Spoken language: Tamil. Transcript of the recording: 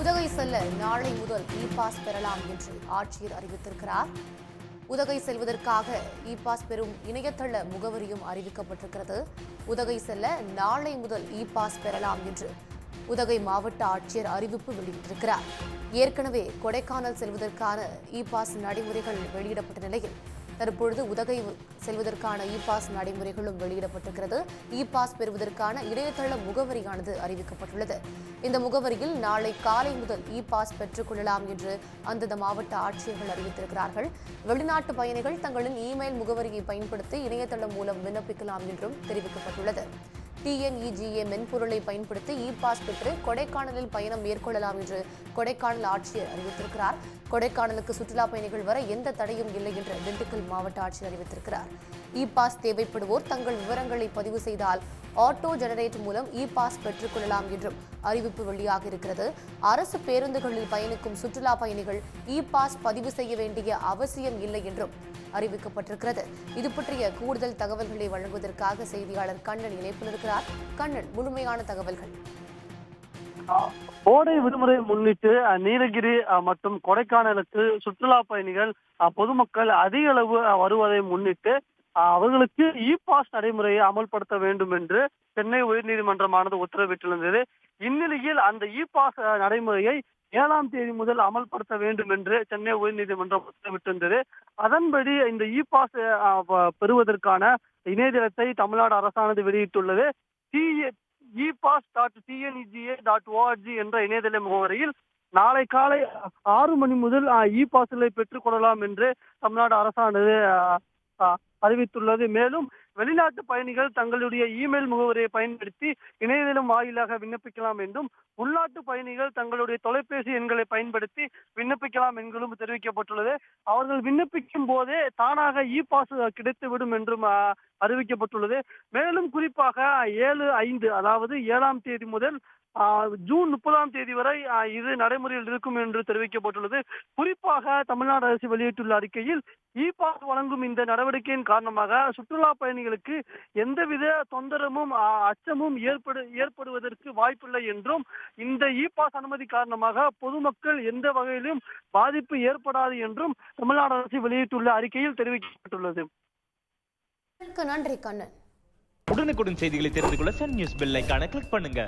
உதகை செல்ல நாளை முதல் இ பாஸ் பெறலாம் என்று ஆட்சியர் அறிவித்திருக்கிறார். உதகை செல்வதற்காக இ பாஸ் பெறும் இணையதள முகவரியும் அறிவிக்கப்பட்டிருக்கிறது. உதகை செல்ல நாளை முதல் இ பாஸ் பெறலாம் என்று உதகை மாவட்ட ஆட்சியர் அறிவிப்பு வெளியிட்டிருக்கிறார். ஏற்கனவே கொடைக்கானல் செல்வதற்கான இ பாஸ் நடைமுறைகள் வெளியிடப்பட்ட நிலையில் தற்பொழுது உதகை செல்வதற்கான இ பாஸ் நடைமுறைகளும் வெளியிடப்பட்டிருக்கிறது. இ பாஸ் பெறுவதற்கான இணையதள முகவரியானது அறிவிக்கப்பட்டுள்ளது. இந்த முகவரியில் நாளை காலை முதல் இ பாஸ் பெற்றுக் கொள்ளலாம் என்று அந்தந்த மாவட்ட ஆட்சியர்கள் அறிவித்திருக்கிறார்கள். வெளிநாட்டு பயணிகள் தங்களின் இமெயில் முகவரியை பயன்படுத்தி இணையதளம் மூலம் விண்ணப்பிக்கலாம் என்றும் தெரிவிக்கப்பட்டுள்ளது. டிஎன்இஜிஏ மென்பொருளை பயன்படுத்தி இ பாஸ் பெற்று கொடைக்கானலில் பயணம் மேற்கொள்ளலாம் என்று கொடைக்கானல் ஆட்சியர் அறிவித்திருக்கிறார். கொடைக்கானலுக்கு சுற்றுலா பயணிகள் வர எந்த தடையும் இல்லை என்று திண்டுக்கல் மாவட்ட ஆட்சியர் அறிவித்திருக்கிறார். இ பாஸ் தேவைப்படுவோர் தங்கள் விவரங்களை பதிவு செய்தால் ஆட்டோ ஜெனரேட் மூலம் இ பாஸ் பெற்றுக்கொள்ளலாம் என்றும் அறிவிப்பு வெளியாக இருக்கிறது. அரசு பேருந்துகளில் பயணிக்கும் சுற்றுலா பயணிகள் இ பாஸ் பதிவு செய்ய வேண்டிய அவசியம் இல்லை என்றும் அறிவிக்கப்பட்டிருக்கிறது. இது பற்றிய கூடுதல் தகவல்களை வழங்குவதற்காக செய்தியாளர் கண்ணன் இணைப்பில் இருக்கிறார். கண்ணன் முழுமையான தகவல்கள். கோடை விடுமுறை முன்னிட்டு நீலகிரி மற்றும் கொடைக்கானலுக்கு சுற்றுலா பயணிகள் பொதுமக்கள் அதிக அளவு வருவதை முன்னிட்டு அவர்களுக்கு இ பாஸ் நடைமுறையை அமல்படுத்த வேண்டும் என்று சென்னை உயர்நீதிமன்றமானது உத்தரவிட்டிருந்தது. இந்நிலையில் அந்த இ பாஸ் நடைமுறையை ஏழாம் தேதி முதல் அமல்படுத்த வேண்டும் என்று சென்னை உயர்நீதிமன்றம் உத்தரவிட்டிருந்தது. அதன்படி இந்த இ பாஸ் பெறுவதற்கான இணையதளத்தை தமிழ்நாடு அரசானது வெளியிட்டுள்ளது. E pass dot TNEGA dot ORG என்ற இணையதள முகவரியில் நாளை காலை ஆறு மணி முதல் இ பாஸ்களை பெற்றுக் கொள்ளலாம் என்று தமிழ்நாடு அரசானது அறிவித்துள்ளது. மேலும் வெளிநாட்டு பயணிகள் தங்களுடைய இமெயில் முகவரியை பயன்படுத்தி இணையதளம் வாயிலாக விண்ணப்பிக்கலாம் என்றும் உள்நாட்டு பயணிகள் தங்களுடைய தொலைபேசி எண்களை பயன்படுத்தி விண்ணப்பிக்கலாம் என்களும் தெரிவிக்கப்பட்டுள்ளது. அவர்கள் விண்ணப்பிக்கும் போதே தானாக இ பாஸ் கிடைத்துவிடும் என்றும் அஹ், அறிவிக்கப்பட்டுள்ளது. மேலும் குறிப்பாக ஏழு ஐந்து அதாவது ஏழாம் தேதி முதல் ஆஹ், ஜூன் முப்பதாம் தேதி வரை இது நடைமுறையில் இருக்கும் என்று தெரிவிக்கப்பட்டுள்ளது. குறிப்பாக தமிழ்நாடு அரசு வெளியிட்டுள்ள அறிக்கையில் இ பாஸ் வழங்கும் இந்த நடவடிக்கையின் காரணமாக சுற்றுலா பயணிகளுக்கு எந்தவித தொந்தரவும் ஆஹ், அச்சமும் ஏற்படு ஏற்படுவதற்கு வாய்ப்பில்லை என்றும் இந்த இ பாஸ் அனுமதி காரணமாக பொதுமக்கள் எந்த வகையிலும் பாதிப்பு ஏற்படாது என்றும் தமிழ்நாடு அரசு வெளியிட்டுள்ள அறிக்கையில் தெரிவிக்கப்பட்டுள்ளது. நன்றி கண்ணன். உடனுக்குடன் செய்திகளை தெரிந்து கொள்ள சன் நியூஸ் பெல் ஐகானை கிளிக் பண்ணுங்க.